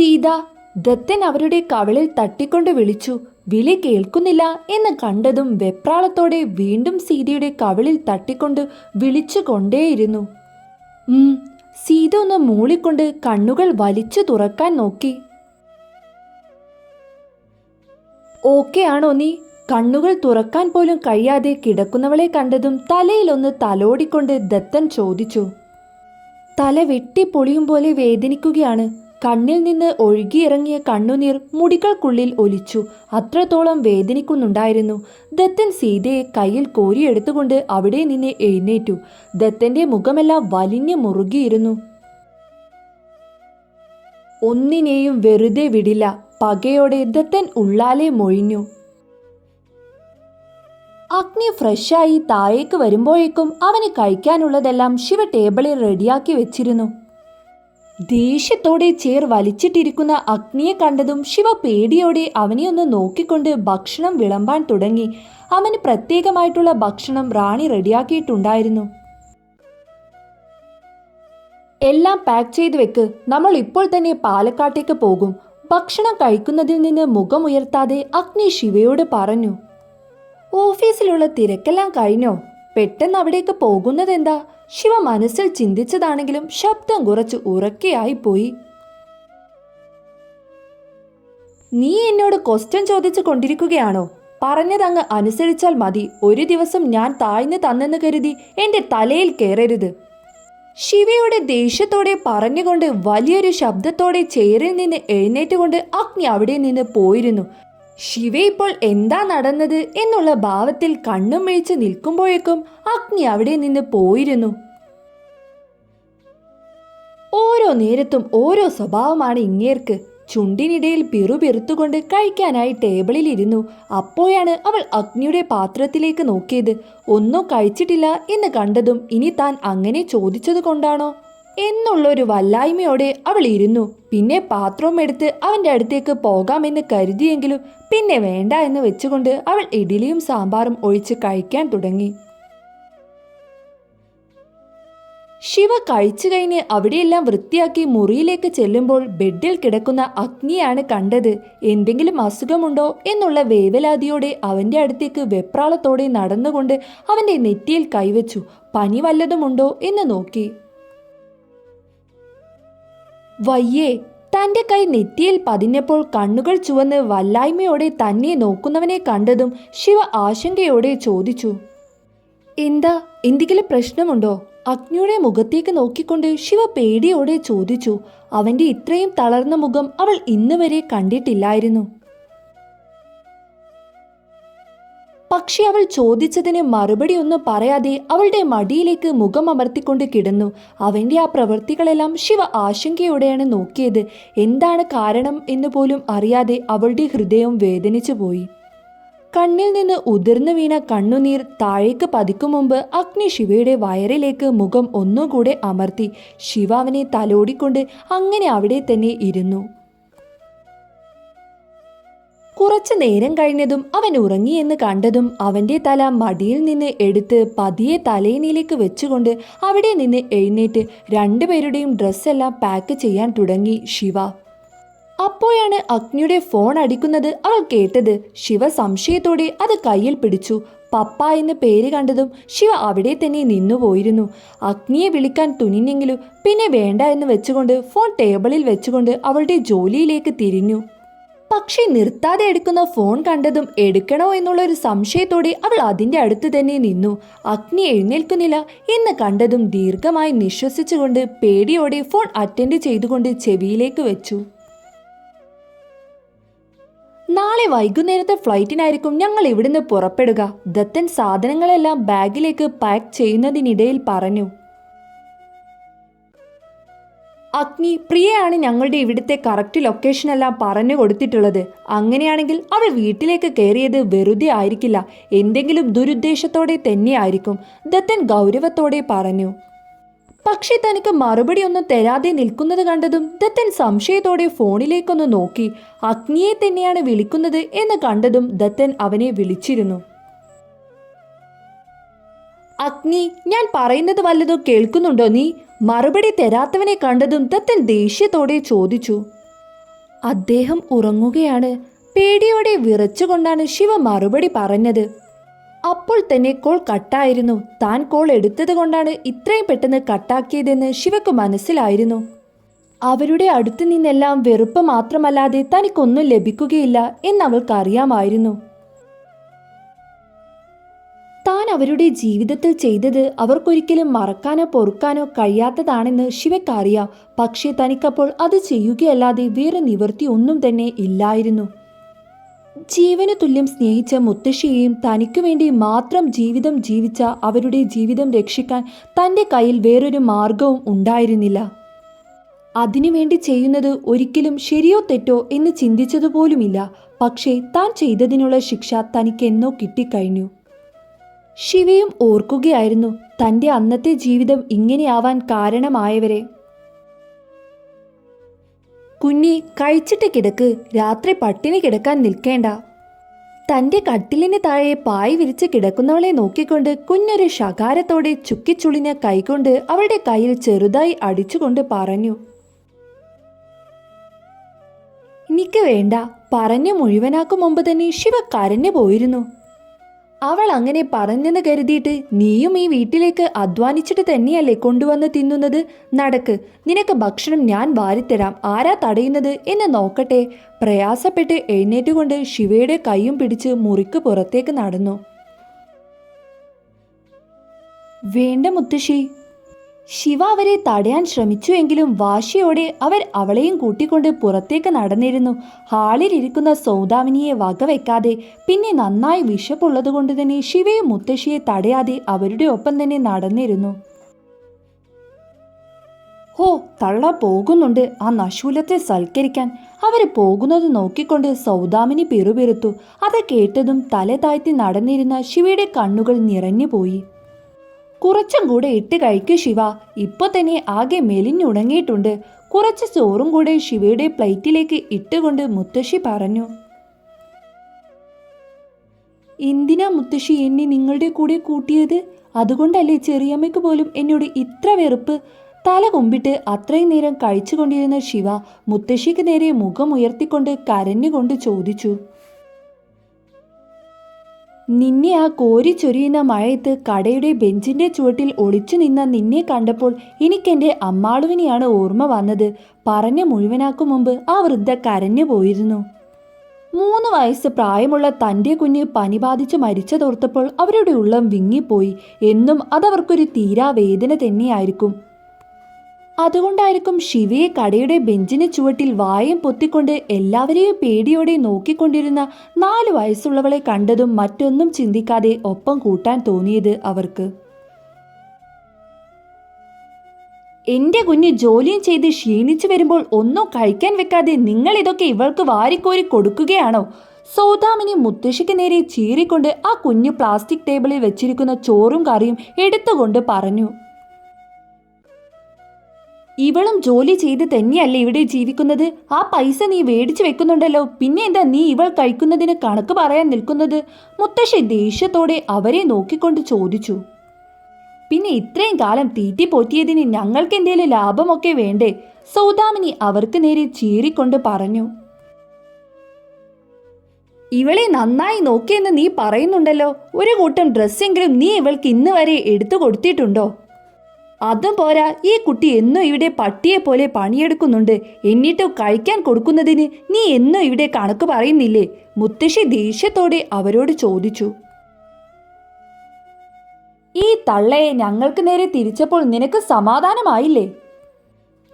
സീത ദത്തൻ അവരുടെ കവളിൽ തട്ടിക്കൊണ്ട് വിളിച്ചു വിളി കേൾക്കുന്നില്ല എന്ന് കണ്ടതും വെപ്രാളത്തോടെ വീണ്ടും സീതയുടെ കവളിൽ തട്ടിക്കൊണ്ട് വിളിച്ചു കൊണ്ടേയിരുന്നു. സീത ഒന്ന് മൂളിക്കൊണ്ട് കണ്ണുകൾ വലിച്ചു തുറക്കാൻ നോക്കി. ഓക്കെ ആണോ നീ? കണ്ണുകൾ തുറക്കാൻ പോലും കഴിയാതെ കിടക്കുന്നവളെ കണ്ടതും തലയിലൊന്ന് തലോടിക്കൊണ്ട് ദത്തൻ ചോദിച്ചു. തല വെട്ടിപ്പൊളിയും പോലെ വേദനിക്കുകയാണ്. കണ്ണിൽ നിന്ന് ഒഴുകിയിറങ്ങിയ കണ്ണുനീർ മുടികൾക്കുള്ളിൽ ഒലിച്ചു. അത്രത്തോളം വേദനിക്കുന്നുണ്ടായിരുന്നു. ദത്തൻ സീതയെ കയ്യിൽ കോരിയെടുത്തുകൊണ്ട് അവിടെ നിന്ന് എഴുന്നേറ്റു. ദത്തന്റെ മുഖമെല്ലാം വലിഞ്ഞു മുറുകിയിരുന്നു. ഒന്നിനെയും വെറുതെ വിടില്ല. പകയോടെ ദത്തൻ ഉള്ളാലെ മൊഴിഞ്ഞു. അഗ്നി ഫ്രഷായി താഴേക്ക് വരുമ്പോഴേക്കും അവന് കഴിക്കാനുള്ളതെല്ലാം ശിവ ടേബിളിൽ റെഡിയാക്കി വെച്ചിരുന്നു. ദേഷ്യത്തോടെ ചേർ വലിച്ചിട്ടിരിക്കുന്ന അഗ്നിയെ കണ്ടതും ശിവ പേടിയോടെ അവനെ ഒന്ന് നോക്കിക്കൊണ്ട് ഭക്ഷണം വിളമ്പാൻ തുടങ്ങി. അവന് പ്രത്യേകമായിട്ടുള്ള ഭക്ഷണം റാണി റെഡിയാക്കിയിട്ടുണ്ടായിരുന്നു. എല്ലാം പാക്ക് ചെയ്ത് വെക്ക്. നമ്മൾ ഇപ്പോൾ തന്നെ പാലക്കാട്ടേക്ക് പോകും. ഭക്ഷണം കഴിക്കുന്നതിൽ നിന്ന് മുഖമുയർത്താതെ അഗ്നി ശിവയോട് പറഞ്ഞു. ഓഫീസിലുള്ള തിരക്കെല്ലാം കഴിഞ്ഞോ? പെട്ടെന്ന് അവിടേക്ക് പോകുന്നതെന്താ? ശിവ മനസ്സിൽ ചിന്തിച്ചതാണെങ്കിലും ശബ്ദം കുറച്ച് ഉറക്കെയായി പോയി. നീ എന്നോട് ക്വസ്റ്റ്യൻ ചോദിച്ചു കൊണ്ടിരിക്കുകയാണോ? പറഞ്ഞതങ്ങ് അനുസരിച്ചാൽ മതി. ഒരു ദിവസം ഞാൻ താഴ്ന്നു തന്നെന്ന് കരുതി എന്റെ തലയിൽ കയറരുത് ശിവയുടെ ദേഷ്യത്തോടെ പറഞ്ഞുകൊണ്ട് വലിയൊരു ശബ്ദത്തോടെ ചേരിൽ നിന്ന് എഴുന്നേറ്റുകൊണ്ട് അഗ്നി അവിടെ നിന്ന് പോയിരുന്നു. ശിവ ഇപ്പോൾ എന്താ നടന്നത് എന്നുള്ള ഭാവത്തിൽ കണ്ണും മിഴിച്ച് നിൽക്കുമ്പോഴേക്കും അഗ്നി അവിടെ നിന്ന് പോയിരുന്നു. ഓരോ നേരത്തും ഓരോ സ്വഭാവമാണ് ഇങ്ങേർക്ക്. ചുണ്ടിനിടയിൽ പിറുപിറുത്തുകൊണ്ട് കഴിക്കാനായി ടേബിളിൽ ഇരുന്നു. അപ്പോഴാണ് അവൾ അഗ്നിയുടെ പാത്രത്തിലേക്ക് നോക്കിയത്. ഒന്നും കഴിച്ചിട്ടില്ല എന്ന് കണ്ടതും ഇനി താൻ അങ്ങനെ ചോദിച്ചത് കൊണ്ടാണോ? എന്നുള്ളൊരു വല്ലായ്മയോടെ അവൾ ഇരുന്നു. പിന്നെ പാത്രവും എടുത്ത് അവന്റെ അടുത്തേക്ക് പോകാമെന്ന് കരുതിയെങ്കിലും പിന്നെ വേണ്ട എന്ന് വെച്ചുകൊണ്ട് അവൾ ഇഡ്ഡലിയും സാമ്പാറും ഒഴിച്ച് കഴിക്കാൻ തുടങ്ങി. ശിവ കഴിച്ചു കഴിഞ്ഞ് അവിടെയെല്ലാം വൃത്തിയാക്കി മുറിയിലേക്ക് ചെല്ലുമ്പോൾ ബെഡിൽ കിടക്കുന്ന അഗ്നിയാണ് കണ്ടത്. എന്തെങ്കിലും അസുഖമുണ്ടോ എന്നുള്ള വേവലാതിയോടെ അവന്റെ അടുത്തേക്ക് വെപ്രാളത്തോടെ നടന്നുകൊണ്ട് അവന്റെ നെറ്റിയിൽ കൈവച്ചു. പനി വല്ലതുമുണ്ടോ എന്ന് നോക്കി. വയ്യേ തന്റെ കൈ നെറ്റിയിൽ പതിഞ്ഞപ്പോൾ കണ്ണുകൾ ചുവന്ന് വല്ലായ്മയോടെ തന്നെ നോക്കുന്നവനെ കണ്ടതും ശിവ ആശങ്കയോടെ ചോദിച്ചു എന്താ എന്തെങ്കിലും പ്രശ്നമുണ്ടോ? അഗ്നിയുടെ മുഖത്തേക്ക് നോക്കിക്കൊണ്ട് ശിവ പേടിയോടെ ചോദിച്ചു അവന്റെ ഇത്രയും തളർന്ന മുഖം അവൾ ഇന്നുവരെ കണ്ടിട്ടില്ലായിരുന്നു. പക്ഷെ അവൾ ചോദിച്ചതിന് മറുപടി ഒന്നും പറയാതെ അവളുടെ മടിയിലേക്ക് മുഖം അമർത്തിക്കൊണ്ട് കിടന്നു. അവന്റെ ആ പ്രവൃത്തികളെല്ലാം ശിവ ആശങ്കയോടെയാണ് നോക്കിയത്. എന്താണ് കാരണം എന്ന് പോലും അറിയാതെ അവളുടെ ഹൃദയം വേദനിച്ചു പോയി. കണ്ണിൽ നിന്ന് ഉതിർന്നു വീണ കണ്ണുനീർ താഴേക്ക് പതിക്കും മുമ്പ് അഗ്നി ശിവയുടെ വയറിലേക്ക് മുഖം ഒന്നുകൂടെ അമർത്തി. ശിവ അവനെ തലോടിക്കൊണ്ട് അങ്ങനെ അവിടെ തന്നെ ഇരുന്നു. കുറച്ചു നേരം കഴിഞ്ഞതും അവൻ ഉറങ്ങിയെന്ന് കണ്ടതും അവന്റെ തല മടിയിൽ നിന്ന് എടുത്ത് പതിയെ തലേനിലേക്ക് വെച്ചുകൊണ്ട് അവിടെ നിന്ന് എഴുന്നേറ്റ് രണ്ടുപേരുടെയും ഡ്രസ്സെല്ലാം പാക്ക് ചെയ്യാൻ തുടങ്ങി ശിവ. അപ്പോഴാണ് അഗ്നിയുടെ ഫോൺ അടിക്കുന്നത് അവൾ കേട്ടത്. ശിവ സംശയത്തോടെ അത് കയ്യിൽ പിടിച്ചു. പപ്പ എന്ന് പേര് കണ്ടതും ശിവ അവിടെ തന്നെ നിന്നുപോയിരുന്നു അഗ്നിയെ വിളിക്കാൻ തുനിഞ്ഞെങ്കിലും പിന്നെ വേണ്ട എന്ന് വെച്ചുകൊണ്ട് ഫോൺ ടേബിളിൽ വെച്ചുകൊണ്ട് അവളുടെ ജോലിയിലേക്ക് തിരിഞ്ഞു. പക്ഷേ നിർത്താതെ എടുക്കുന്ന ഫോൺ കണ്ടതും എടുക്കണോ എന്നുള്ള ഒരു സംശയത്തോടെ അവൾ അതിന്റെ അടുത്ത് തന്നെ നിന്നു. അഗ്നി എഴുന്നേൽക്കുന്നില്ല എന്ന് കണ്ടതും ദീർഘമായി നിശ്വസിച്ചുകൊണ്ട് പേടിയോടെ ഫോൺ അറ്റൻഡ് ചെയ്തുകൊണ്ട് ചെവിയിലേക്ക് വെച്ചു. നാളെ വൈകുന്നേരത്തെ ഫ്ലൈറ്റിനായിരിക്കും ഞങ്ങൾ ഇവിടുന്ന് പുറപ്പെടുക. ദത്തൻ സാധനങ്ങളെല്ലാം ബാഗിലേക്ക് പാക്ക് ചെയ്യുന്നതിനിടയിൽ പറഞ്ഞു. അഗ്നി പ്രിയയാണ് ഞങ്ങളുടെ ഇവിടുത്തെ കറക്റ്റ് ലൊക്കേഷനെല്ലാം പറഞ്ഞു കൊടുത്തിട്ടുള്ളത്. അങ്ങനെയാണെങ്കിൽ അവൾ വീട്ടിലേക്ക് കയറിയത് വെറുതെ ആയിരിക്കില്ല. എന്തെങ്കിലും ദുരുദ്ദേശത്തോടെ തന്നെയായിരിക്കും ദത്തൻ ഗൗരവത്തോടെ പറഞ്ഞു. പക്ഷെ തനിക്ക് മറുപടി ഒന്നും തരാതെ നിൽക്കുന്നത് കണ്ടതും ദത്തൻ സംശയത്തോടെ ഫോണിലേക്കൊന്ന് നോക്കി. അഗ്നിയെ തന്നെയാണ് വിളിക്കുന്നത് എന്ന് കണ്ടതും ദത്തൻ അവനെ വിളിച്ചിരുന്നു. അഗ്നി ഞാൻ പറയുന്നത് വല്ലതും കേൾക്കുന്നുണ്ടോ നീ? മറുപടി തരാത്തവനെ കണ്ടതും ദത്തൻ ദേഷ്യത്തോടെ ചോദിച്ചു. അദ്ദേഹം ഉറങ്ങുകയാണ്. പേടിയോടെ വിറച്ചുകൊണ്ടാണ് ശിവ മറുപടി പറഞ്ഞത്. അപ്പോൾ തന്നെ കോൾ കട്ടായിരുന്നു. താൻ കോൾ എടുത്തത് കൊണ്ടാണ് ഇത്രയും പെട്ടെന്ന് കട്ടാക്കിയതെന്ന് ശിവക്ക് മനസ്സിലായിരുന്നു. അവരുടെ അടുത്തു നിന്നെല്ലാം വെറുപ്പ് മാത്രമല്ലാതെ തനിക്കൊന്നും ലഭിക്കുകയില്ല എന്നവൾക്കറിയാമായിരുന്നു. താൻ അവരുടെ ജീവിതത്തിൽ ചെയ്തത് അവർക്കൊരിക്കലും മറക്കാനോ പൊറുക്കാനോ കഴിയാത്തതാണെന്ന് ശിവക്കറിയാം. പക്ഷേ തനിക്കപ്പോൾ അത് ചെയ്യുകയല്ലാതെ വേറെ നിവൃത്തി ഒന്നും തന്നെ ഇല്ലായിരുന്നു. ജീവന് തുല്യം സ്നേഹിച്ച മുത്തശ്ശിയെയും തനിക്കു വേണ്ടി മാത്രം ജീവിതം ജീവിച്ച അവരുടെ ജീവിതം രക്ഷിക്കാൻ തന്റെ കയ്യിൽ വേറൊരു മാർഗവും ഉണ്ടായിരുന്നില്ല. അതിനുവേണ്ടി ചെയ്യുന്നത് ഒരിക്കലും ശരിയോ തെറ്റോ എന്ന് ചിന്തിച്ചതുപോലുമില്ല. പക്ഷേ താൻ ചെയ്തതിനുള്ള ശിക്ഷ തനിക്കെന്നോ കിട്ടിക്കഴിഞ്ഞു. ശിവയും ഓർക്കുകയായിരുന്നു തന്റെ അന്നത്തെ ജീവിതം ഇങ്ങനെയാവാൻ കാരണമായവരെ. കുഞ്ഞി കഴിച്ചിട്ട് കിടക്ക് രാത്രി പട്ടിണി കിടക്കാൻ നിൽക്കേണ്ട. തന്റെ കട്ടിലിന് താഴെ പായ് വിരിച്ച് കിടക്കുന്നവളെ നോക്കിക്കൊണ്ട് കുഞ്ഞൊരു ശകാരത്തോടെ ചുക്കിച്ചുളിഞ്ഞ കൈകൊണ്ട് അവളുടെ കയ്യിൽ ചെറുതായി അടിച്ചുകൊണ്ട് പറഞ്ഞു എനിക്ക് വേണ്ട പറഞ്ഞു മുഴുവനാക്കും മുമ്പ് തന്നെ ശിവ കരഞ്ഞു പോയിരുന്നു. അവൾ അങ്ങനെ പറഞ്ഞെന്ന് കരുതിയിട്ട് നീയും ഈ വീട്ടിലേക്ക് അധ്വാനിച്ചിട്ട് തന്നെയല്ലേ കൊണ്ടുവന്ന് തിന്നുന്നത്? നടക്ക് നിനക്ക് ഭക്ഷണം ഞാൻ വാരിത്തരാം. ആരാ തടയുന്നത് എന്ന് നോക്കട്ടെ. പ്രയാസപ്പെട്ട് എഴുന്നേറ്റുകൊണ്ട് ശിവയുടെ കൈയും പിടിച്ച് മുറിക്ക് പുറത്തേക്ക് നടന്നു. വേണ്ട മുത്തശ്ശി ശിവ അവരെ തടയാൻ ശ്രമിച്ചുവെങ്കിലും വാശിയോടെ അവർ അവളെയും കൂട്ടിക്കൊണ്ട് പുറത്തേക്ക് നടന്നിരുന്നു. ഹാളിലിരിക്കുന്ന സൗദാമിനിയെ വകവെക്കാതെ പിന്നെ നന്നായി വിശപ്പുള്ളതുകൊണ്ട് തന്നെ ശിവയും മുത്തശ്ശിയെ തടയാതെ അവരുടെ ഒപ്പം തന്നെ നടന്നിരുന്നു. ഓ തള്ള പോകുന്നുണ്ട് ആ നശൂലത്തെ സൽക്കരിക്കാൻ. അവർ പോകുന്നത് നോക്കിക്കൊണ്ട് സൗദാമിനി പിറുപിറുത്തു. അത് കേട്ടതും തല താഴ്ത്തി നടന്നിരുന്ന ശിവയുടെ കണ്ണുകൾ നിറഞ്ഞുപോയി. കുറച്ചും കൂടെ ഇട്ട് കഴിക്കു ശിവ. ഇപ്പൊ തന്നെ ആകെ മെലിഞ്ഞുണങ്ങിയിട്ടുണ്ട് കുറച്ച് ചോറും കൂടെ ശിവയുടെ പ്ലേറ്റിലേക്ക് ഇട്ടുകൊണ്ട് മുത്തശ്ശി പറഞ്ഞു. എന്തിനാ മുത്തശ്ശി എന്നെ നിങ്ങളുടെ കൂടെ കൂട്ടിയത്? അതുകൊണ്ടല്ലേ ചെറിയമ്മയ്ക്ക് പോലും എന്നോട് ഇത്ര വെറുപ്പ്? തല കൊമ്പിട്ട് അത്രയും നേരം കഴിച്ചുകൊണ്ടിരുന്ന ശിവ മുത്തശ്ശിക്ക് നേരെ മുഖം ഉയർത്തിക്കൊണ്ട് കരഞ്ഞുകൊണ്ട് ചോദിച്ചു. നിന്നെ ആ കോരി ചൊരിയുന്ന മഴയത്ത് കടയുടെ ബെഞ്ചിന്റെ ചുവട്ടിൽ ഒളിച്ചു നിന്ന നിന്നെ കണ്ടപ്പോൾ എനിക്കെന്റെ അമ്മാളുവിനെയാണ് ഓർമ്മ വന്നത്. പറഞ്ഞ മുഴുവനാക്കും മുമ്പ് ആ വൃദ്ധ കരഞ്ഞു പോയിരുന്നു. മൂന്ന് വയസ്സ് പ്രായമുള്ള തന്റെ കുഞ്ഞ് പനി ബാധിച്ച് മരിച്ചതോർത്തപ്പോൾ അവരുടെ ഉള്ളം വിങ്ങിപ്പോയി. എന്നും അതവർക്കൊരു തീരാ വേദന തന്നെയായിരിക്കും. അതുകൊണ്ടായിരിക്കും ശിവയെ കടയുടെ ബെഞ്ചിന് ചുവട്ടിൽ വായം പൊത്തിക്കൊണ്ട് എല്ലാവരെയും പേടിയോടെ നോക്കിക്കൊണ്ടിരുന്ന നാല് വയസ്സുള്ളവളെ കണ്ടതും മറ്റൊന്നും ചിന്തിക്കാതെ ഒപ്പം കൂട്ടാൻ തോന്നിയത് അവർക്ക്. എന്റെ കുഞ്ഞ് ജോലിയും ചെയ്ത് ക്ഷീണിച്ചു വരുമ്പോൾ ഒന്നും കഴിക്കാൻ വെക്കാതെ നിങ്ങൾ ഇതൊക്കെ ഇവൾക്ക് വാരിക്കോരി കൊടുക്കുകയാണോ? സൗദാമിനി മുത്തശ്ശിക്ക് നേരെ ചീറിക്കൊണ്ട് ആ കുഞ്ഞ് പ്ലാസ്റ്റിക് ടേബിളിൽ വെച്ചിരിക്കുന്ന ചോറും കറിയും എടുത്തുകൊണ്ട് പറഞ്ഞു. ഇവളും ജോലി ചെയ്ത് തന്നെയല്ലേ ഇവിടെ ജീവിക്കുന്നത്? ആ പൈസ നീ മേടിച്ചു വെക്കുന്നുണ്ടല്ലോ. പിന്നെ എന്താ നീ ഇവൾ കഴിക്കുന്നതിന് കണക്ക് പറയാൻ നിൽക്കുന്നത്? മുത്തശ്ശി ദേഷ്യത്തോടെ അവരെ നോക്കിക്കൊണ്ട് ചോദിച്ചു. പിന്നെ ഇത്രയും കാലം തീറ്റി പോറ്റിയതിന് ഞങ്ങൾക്ക് എന്തേലും ലാഭമൊക്കെ വേണ്ടേ? സൗദാമിനി അവർക്ക് നേരെ ചീറിക്കൊണ്ട് പറഞ്ഞു. ഇവളെ നന്നായി നോക്കിയെന്ന് നീ പറയുന്നുണ്ടല്ലോ. ഒരു കൂട്ടം ഡ്രസ്സെങ്കിലും നീ ഇവൾക്ക് ഇന്ന് വരെ എടുത്തു കൊടുത്തിട്ടുണ്ടോ? അതും പോരാ ഈ കുട്ടി എന്നും ഇവിടെ പട്ടിയെ പോലെ പണിയെടുക്കുന്നുണ്ട്. എന്നിട്ട് കഴിക്കാൻ കൊടുക്കുന്നതിന് നീ എന്നും ഇവിടെ കണക്ക് പറയുന്നില്ലേ? മുത്തശ്ശി ദേഷ്യത്തോടെ അവരോട് ചോദിച്ചു. ഈ തള്ളയെ ഞങ്ങൾക്ക് നേരെ തിരിച്ചപ്പോൾ നിനക്ക് സമാധാനമായില്ലേ?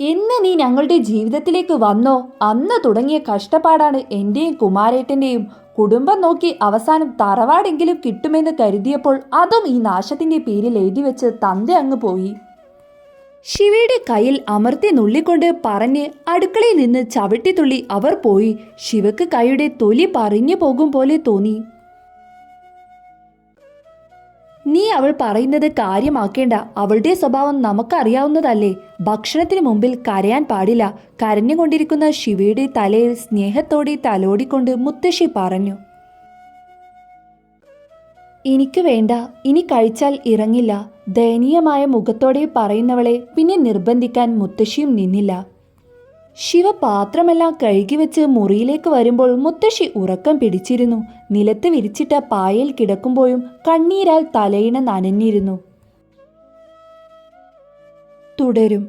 എന്ന് നീ ഞങ്ങളുടെ ജീവിതത്തിലേക്ക് വന്നോ? അന്ന് തുടങ്ങിയ കഷ്ടപ്പാടാണ് എന്റെയും കുമാരേട്ടന്റെയും കുടുംബം നോക്കി അവസാനം തറവാടെങ്കിലും കിട്ടുമെന്ന് കരുതിയപ്പോൾ അതും ഈ നാശത്തിന്റെ പേരിൽ എഴുതി വെച്ച് തന്റെ അങ്ങ് പോയി. ശിവയുടെ കയ്യിൽ അമർത്തി നുള്ളിക്കൊണ്ട് പറഞ്ഞ് അടുക്കളയിൽ നിന്ന് ചവിട്ടിത്തുള്ളി അവർ പോയി. ശിവക്ക് കൈയുടെ തൊലി പറഞ്ഞു പോകും പോലെ തോന്നി. നീ അവൾ പറയുന്നത് കാര്യമാക്കേണ്ട. അവളുടെ സ്വഭാവം നമുക്കറിയാവുന്നതല്ലേ. ഭക്ഷണത്തിന് മുമ്പിൽ കരയാൻ പാടില്ല. കരഞ്ഞുകൊണ്ടിരിക്കുന്ന ശിവയുടെ തലയിൽ സ്നേഹത്തോടെ തലോടിക്കൊണ്ട് മുത്തശ്ശി പറഞ്ഞു. എനിക്ക് വേണ്ട. ഇനി കഴിച്ചാൽ ഇറങ്ങില്ല. ദയനീയമായ മുഖത്തോടെ പറയുന്നവളെ പിന്നെ നിർബന്ധിക്കാൻ മുത്തശ്ശിയും നിന്നില്ല. ശിവ പാത്രമെല്ലാം കഴുകി വെച്ച് മുറിയിലേക്ക് വരുമ്പോൾ മുത്തശ്ശി ഉറക്കം പിടിച്ചിരുന്നു. നിലത്ത് വിരിച്ചിട്ട പായയിൽ കിടക്കുമ്പോഴും കണ്ണീരാൽ തലയിണ നനഞ്ഞിരുന്നു. തുടരും.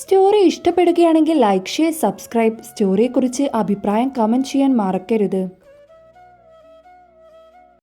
സ്റ്റോറി ഇഷ്ടപ്പെടുകയാണെങ്കിൽ ലൈക്ക് ഷെയർ സബ്സ്ക്രൈബ്. സ്റ്റോറിയെക്കുറിച്ച് അഭിപ്രായം കമന്റ് ചെയ്യാൻ മറക്കരുത്.